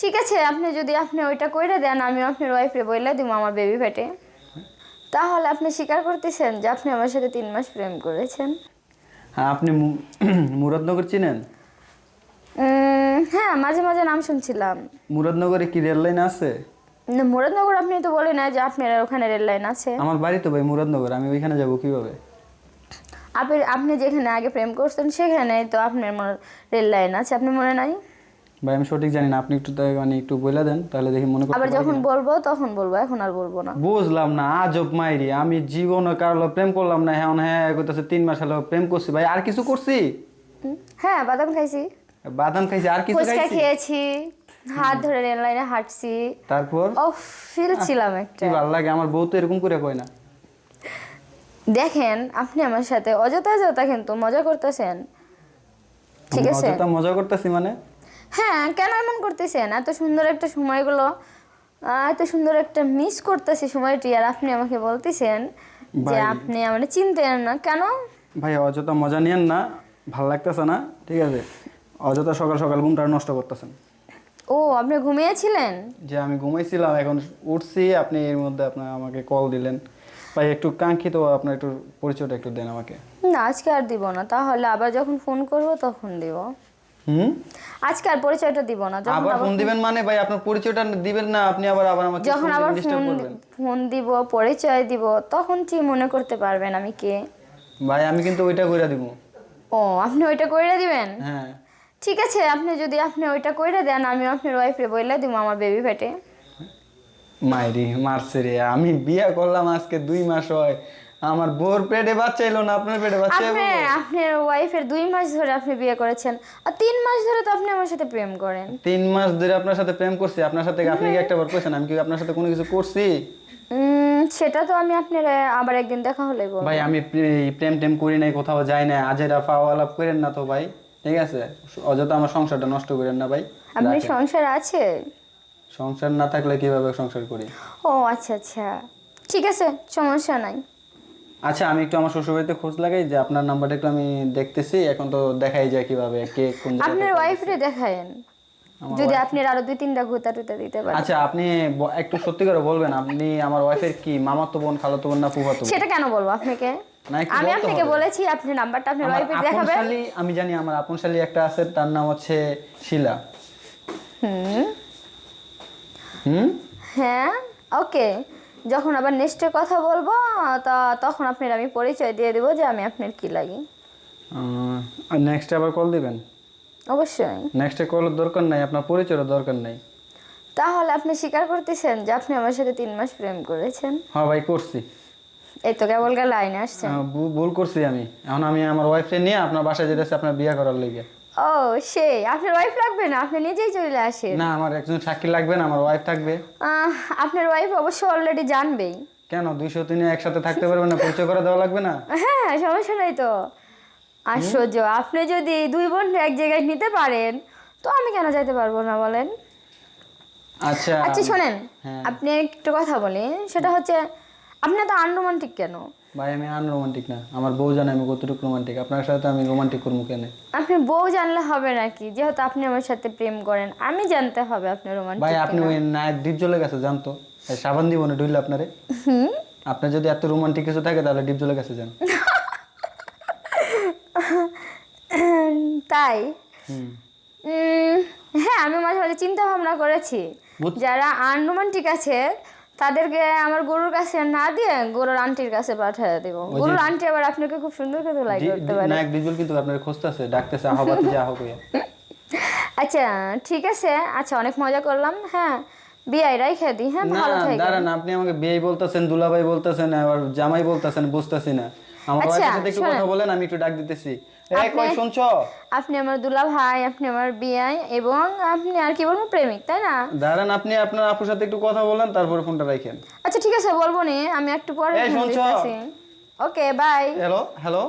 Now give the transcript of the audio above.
ঠিক আছে আপনি যদি আপনি ওইটা কইরা দেন আমি আপনার ওয়াইফে বইলা দিব আমার বেবি পেটে তাহলে আপনি স্বীকার করতেছেন যে আপনি আমার সাথে তিন মাস প্রেম করেছেন। হ্যাঁ আপনি মু- মুরাদনগর চিনেন? উম, হ্যাঁ মাঝে মাঝে নাম শুনছিলাম। মুরাদনগরে কি রেল লাইন আছে? না, মুরাদনগর আপনি তো বলেন না যে আপনার ওখানে রেল লাইন আছে। আমার বাড়ি তো ভাই মুরাদনগর আমি ওইখানে যাব কীভাবে? আপনি আপনি যেখানে আগে প্রেম করছেন সেখানে তো আপনার মনে রেল লাইন আছে আপনি মনে নাই? ভাই আমি সঠিক জানি না আপনি একটু মানে একটু বলে দেন তাহলে দেখি মনে করতে আবার যখন বলব তখন বলব এখন আর বলব না। বুঝলাম না আজব মাইরি আমি জীবনে কারও প্রেম করলাম না হ্যাঁ হ্যাঁ কইতাছে তিন মাস হলো প্রেম করছি ভাই আর কিছু করছি? হ্যাঁ বাদাম খাইছি। বাদাম খাইছি আর কিছু ফুচকা খাইছি? খেয়েছি হাত ধরে রেল লাইনে হাঁটছি। তারপর? ও ফিল ছিলাম একটা। কি ভালো লাগে আমার বউ তো এরকম করে কয় না। দেখেন আপনি আমার সাথে অযথা অযথা কিন্তু মজা করতেছেন। ঠিক আছে? অযথা মজা করতেছি মানে? হ্যাঁ কেন এমন করতেছেন? এত সুন্দর একটা সময়গুলো এত সুন্দর একটা মিস করতেছি সময়টি আর আপনি আমাকে বলতেছেন যে আপনি আমার চিনতেন না। কেন? ভাই অযথা মজা নিয়েন না ভালো লাগতেছে না ঠিক আছে? অযথা সকাল সকাল ঘুমটা নষ্ট করতেছেন। ও আপনি ঘুমিয়েছিলেন? যে আমি ঘুমাইছিলাম এখন উঠছি আপনি এর মধ্যে আপনার আমাকে কল দিলেন। ভাই একটু কাঙ্ক্ষিত আপনার একটু পরিচয়টা একটু দেন আমাকে। না আজকে আর দিব না তাহলে আবার যখন ফোন করব তখন দিব। হুম? আজকে আর পরিচয়টা দিব না যখন আবার ফোন দিবেন মানে ভাই আপনার পরিচয়টা দিবেন না আপনি আবার আবার আমাকে যখন আবার ফোন ফোন দিব পরিচয় দিব তখন কি মনে করতে পারবেন আমি কে? ভাই আমি কিন্তু ওইটা কইরা দিব। ও আপনি ওইটা কইরা দিবেন? হ্যাঁ। ঠিক আছে আপনি যদি আপনি ওইটা কইরা দেন আমি আপনার ওয়াইফে বইলা দিব আমার বেবি পেটে মাইরি মারছে রে। আমি বিয়ে করলাম আজকে দুই মাস হয়। আমার বোর পেটে বাচ্চা এলো না আপনার পেটে বাচ্চা আপনি আপনার ওয়াইফের দুই মাস ধরে আপনি বিয়ে করেছেন আর তিন মাস ধরে তো আপনি আমার সাথে প্রেম করেন। তিন মাস ধরে আপনার সাথে প্রেম করছি আপনার সাথে আপনি কি একটা বার কইছেন আমি কি আপনার সাথে কোনো কিছু করছি? সেটা তো আমি আপনার আবার একদিন দেখা হলে বলব। ভাই আমি প্রেম টেম করি নাই কোথাও যাই না আজেরা পাওয়া আলাপ করেন না তো ভাই ঠিক আছে? অযথা আমার সংসারটা নষ্ট করেন না ভাই আপনি। সংসার আছে? সংসার না থাকলে কীভাবে সংসার করি? ও আচ্ছা আচ্ছা। ঠিক আছে সমস্যা নাই। আচ্ছা আমি একটু আমার শ্বশুরবাড়িতে খোঁজ লাগাই যে আপনার নাম্বারটা একটু আমি দেখতেছি। এখন তো দেখাই যায় কীভাবে কে কোন আপনার ওয়াইফরে দেখায়েন। যদি আপনি আরও দুই তিনটা গুতা টুতা দিতে পারেন। আচ্ছা আপনি একটু সত্যি করে বলবেন আপনি আমার ওয়াইফের কি মামাতো বোন খালাতো বোন না ফুফাতো সেটা কেন বলব আপনাকে? আমি আপনাকে বলেছি আপনি নাম্বারটা আপনার ওয়াইফে আপন দেখাবেন। আমি জানি আমার আপন শালী একটা আছে তার নাম হচ্ছে শিলা। হুম। হুম? হ্যাঁ ওকে। যখন আবার নেক্সটে কথা বলব তা তখন আপনার আমি পরিচয় দিয়ে দেবো যে আমি আপনার কি লাগি। আর নেক্সট আবার কল দিবেন? অবশ্যই। নেক্সটে কলের দরকার নাই আপনার পরিচয়ের দরকার নাই। তাহলে আপনি স্বীকার করতেছেন যে আপনি আমার সাথে তিন মাস প্রেম করেছেন? হ্যাঁ ভাই করছি। এই তো কেবল লাইনে আসছে আহ, ভু- ভুল করছি আমি। এখন আমি আমার ওয়াইফকে নিয়ে আপনার বাসায় যেতেছি আপনার বিয়ে করার লেগে। ও সেই। আপনার ওয়াইফ লাগবে না? আপনি নিজেই চলে আসেন। না আমার একজন সাক্ষী লাগবে না আমার ওয়াইফ থাকবে। আপনার ওয়াইফ অবশ্য অলরেডি জানবেই। কেন? দুইশো তিনে একসাথে থাকতে পারবে না? পরিচয় করে দেওয়া লাগবে না? হ্যাঁ সমস্যা নাই তো। আশ্চর্য আপনি যদি দুই বোন এক জায়গায় নিতে পারেন তো আমি কেন যাইতে পারব না বলেন? আচ্ছা আচ্ছা শোনেন। হ্যাঁ। আপনি একটু কথা বলি সেটা হচ্ছে আপনি তো আনরোমান্টিক কেন? ভাই আমি আন রোমান্টিক না। আমার বউ জানে আমি কতটুকু রোমান্টিক আপনার সাথে আমি রোমান্টিক করব কেন? আপনি বউ জানলে হবে নাকি? যেহেতু আপনি আমার সাথে প্রেম করেন আমি জানতে হবে আপনি ভাই আপনি ওই নায়ক ডিপ জলে গেছে জানতো সাবান দিব না ডুইলে আপনারে। আপনার যদি এত রোমান্টিক কিছু থাকে তাহলে ডিপ জলে গেছে যান তাই? হ্যাঁ আমি মাঝে মাঝে চিন্তা ভাবনা করেছি। যারা আনরোমান্টিক আছে তাদেরকে আমার গরুর কাছে না দিয়ে গরুর আন্টির কাছে পাঠিয়ে দেব। গরুর আন্টি আবার আপনাকে খুব সুন্দর করে লাইক করতে পারে। পারে নায়ক ডিজল কিন্তু আপনার খুঁজতেছে ডাকতেছে আহ বাতি যা হোক আচ্ছা ঠিক আছে। আচ্ছা অনেক মজা করলাম হ্যাঁ। বিয়াই রাইখে দি হ্যাঁ ভালো থাকে দাঁড়ান আপনি আমাকে বিয়ে বলতাছেন দুলাভাই বলতাছেন আবার জামাই বলতাছেন বুঝতাছি না। আমার আচ্ছা, ওয়াইফের সাথে একটু কথা বলেন আমি একটু ডাক দিতেছি। এই আপনি- কই শুনছো? আপনি আমার দুলা ভাই আপনি আমার বিয়াই এবং আপনি আর কি বলব প্রেমিক তাই না? দাঁড়ান আপনি আপনার আপুর সাথে একটু কথা বলেন তারপরে ফোনটা রাখেন আচ্ছা ঠিক আছে বলব নি আমি একটু পরে এই, শুনছো? Okay bye. Hello hello